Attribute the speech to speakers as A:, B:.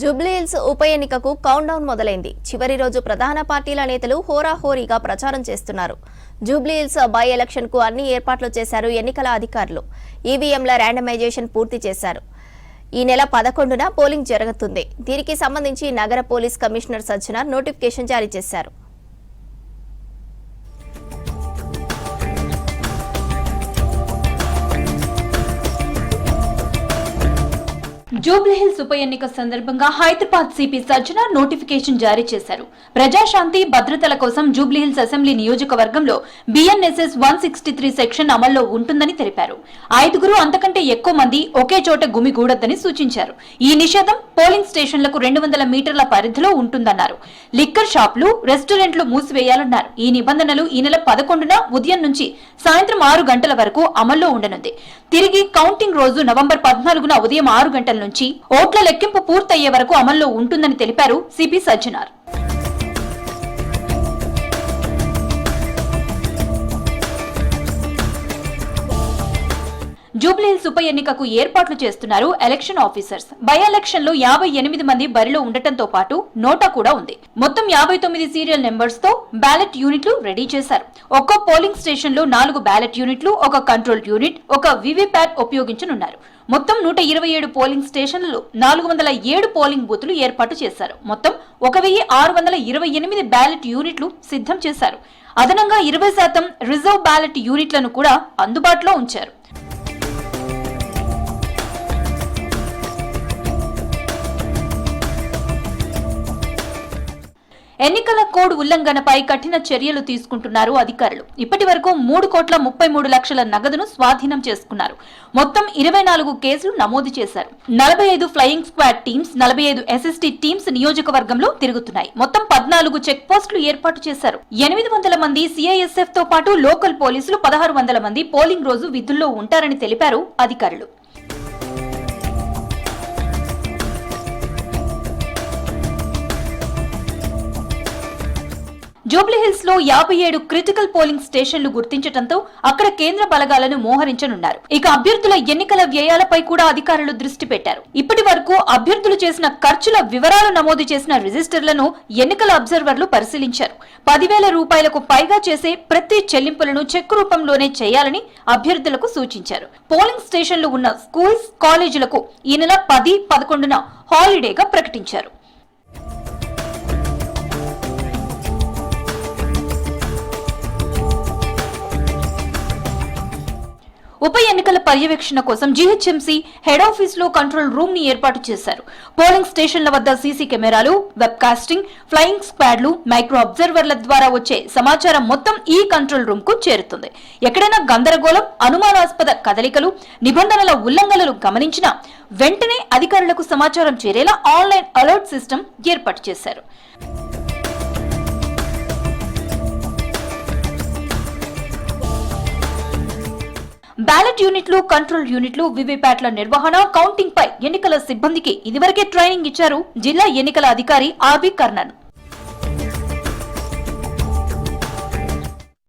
A: జూబ్లీహిల్స్ ఉప ఎన్నికకు count down మొదలైంది. చివరి రోజు ప్రధాన పార్టీల నేతలు హోరాహోరీగా ప్రచారం చేస్తున్నారు. జూబ్లీహిల్స్ బై ఎలక్షన్కు అన్ని ఏర్పాట్లు చేశారు ఎన్నికల అధికారులు. ఈవీఎంల ర్యాండమైజేషన్ పూర్తి చేశారు. ఈ నెల పదకొండున పోలింగ్ జరుగుతుంది. దీనికి సంబంధించి నగర పోలీస్ కమిషనర్ సజ్జనార్ నోటిఫికేషన్ జారీ చేశారు.
B: జూబ్లీహిల్స్ ఉప ఎన్నిక సందర్భంగా హైదరాబాద్ సిపి సజ్జన నోటిఫికేషన్ జారీ చేశారు. ప్రజాశాంతి భద్రతల కోసం జూబ్లీహిల్స్ అసెంబ్లీ నియోజకవర్గంలో BNSS one sixty three section అమల్లో ఉంటుందని తెలిపారు. ఐదుగురు అంతకంటే ఎక్కువ మంది ఒకే చోట గుమిగూడొద్దని సూచించారు. ఈ నిషేధం పోలింగ్ స్టేషన్లకు రెండు వందల మీటర్ల పరిధిలో ఉంటుందన్నారు. లిక్కర్ షాపులు రెస్టారెంట్లు మూసివేయాలన్నారు. ఈ నిబంధనలు ఈ నెల పదకొండున ఉదయం నుంచి సాయంత్రం ఆరు గంటల వరకు అమల్లో ఉండనుంది. తిరిగి కౌంటింగ్ రోజు నవంబర్ పద్నాలుగున ఉదయం ఆరు గంటల నుంచి ఓట్ల లెక్కింపు పూర్తయ్యే వరకు అమల్లో ఉంటుందని తెలిపారు సిపి సజ్జనార్. జూబ్లీహిల్స్ ఉప ఎన్నికకు ఏర్పాట్లు చేస్తున్నారు ఎలక్షన్ ఆఫీసర్స్. బై ఎలక్షన్లో యాభై ఎనిమిది మంది బరిలో ఉండటంతో పాటు నోటా కూడా ఉంది. మొత్తం యాభై తొమ్మిది సీరియల్ నెంబర్స్తో బ్యాలెట్ యూనిట్లు రెడీ చేశారు. ఒక్కో పోలింగ్ స్టేషన్లో నాలుగు బ్యాలెట్ యూనిట్లు ఒక కంట్రోల్ యూనిట్ ఒక వివిప్యాట్ ఉపయోగించనున్నారు. మొత్తం నూట ఇరవై ఏడు పోలింగ్ స్టేషన్లలో నాలుగు వందల ఏడు పోలింగ్ బూతులు ఏర్పాటు చేశారు. మొత్తం ఒక వెయ్యి ఆరు వందల ఇరవై ఎనిమిది బ్యాలెట్ యూనిట్లు సిద్ధం చేశారు. అదనంగా ఇరవై శాతం రిజర్వ్ బ్యాలెట్ యూనిట్లను కూడా అందుబాటులో ఉంచారు. ఎన్నికల కోడ్ ఉల్లంఘనపై కఠిన చర్యలు తీసుకుంటున్నారు అధికారులు. ఇప్పటి వరకు మూడు కోట్ల ముప్పై మూడు లక్షల నగదును స్వాధీనం చేసుకున్నారు. మొత్తం ఇరవై నాలుగు కేసులు నమోదు చేశారు. నలభై ఐదు ఫ్లయింగ్ స్క్వాడ్ టీమ్స్ నలభై ఐదు ఎస్ఎస్టీ టీమ్స్ నియోజకవర్గంలో తిరుగుతున్నాయి. మొత్తం పద్నాలుగు చెక్ పోస్టులు ఏర్పాటు చేశారు. ఎనిమిది వందల మంది సిఐఎస్ఎఫ్తో పాటు లోకల్ పోలీసులు పదహారు వందల మంది పోలింగ్ రోజు విధుల్లో ఉంటారని తెలిపారు అధికారులు. జూబ్లీహిల్స్లో యాభై ఏడు క్రిటికల్ పోలింగ్ స్టేషన్లు గుర్తించడంతో అక్కడ కేంద్ర బలగాలను మోహరించనున్నారు. ఇక అభ్యర్థుల ఎన్నికల వ్యయాలపై కూడా అధికారులు దృష్టి పెట్టారు. ఇప్పటి వరకు అభ్యర్థులు చేసిన ఖర్చుల వివరాలు నమోదు చేసిన రిజిస్టర్లను ఎన్నికల అబ్జర్వర్లు పరిశీలించారు. పదివేల రూపాయలకు పైగా చేసే ప్రతి చెల్లింపులను చెక్ రూపంలోనే చేయాలని అభ్యర్థులకు సూచించారు. పోలింగ్ స్టేషన్లు ఉన్న స్కూల్స్ కాలేజీలకు ఈ నెల పది పదకొండున హాలిడేగా ప్రకటించారు. ఉప ఎన్నికల పర్యవేక్షణ కోసం జీహెచ్ఎంసీ హెడ్ ఆఫీస్లో కంట్రోల్ రూమ్ని ఏర్పాటు చేశారు. పోలింగ్ స్టేషన్ల వద్ద సీసీ కెమెరాలు వెబ్ కాస్టింగ్ ఫ్లయింగ్ స్క్వాడ్లు మైక్రో అబ్జర్వర్ల ద్వారా వచ్చే సమాచారం మొత్తం ఈ కంట్రోల్ రూమ్కు చేరుతుంది. ఎక్కడైనా గందరగోళం అనుమానాస్పద కదలికలు నిబంధనల ఉల్లంఘనలు గమనించినా వెంటనే అధికారులకు సమాచారం చేరేలా ఆన్లైన్ అలర్ట్ సిస్టమ్ ఏర్పాటు చేశారు. బ్యాలెట్ యూనిట్లు కంట్రోల్ యూనిట్లు వివిప్యాట్ల నిర్వహణ కౌంటింగ్ పై ఎన్నికల సిబ్బందికి ఇదివరకే ట్రైనింగ్ ఇచ్చారు జిల్లా ఎన్నికల అధికారి ఆర్వి కర్ణన్.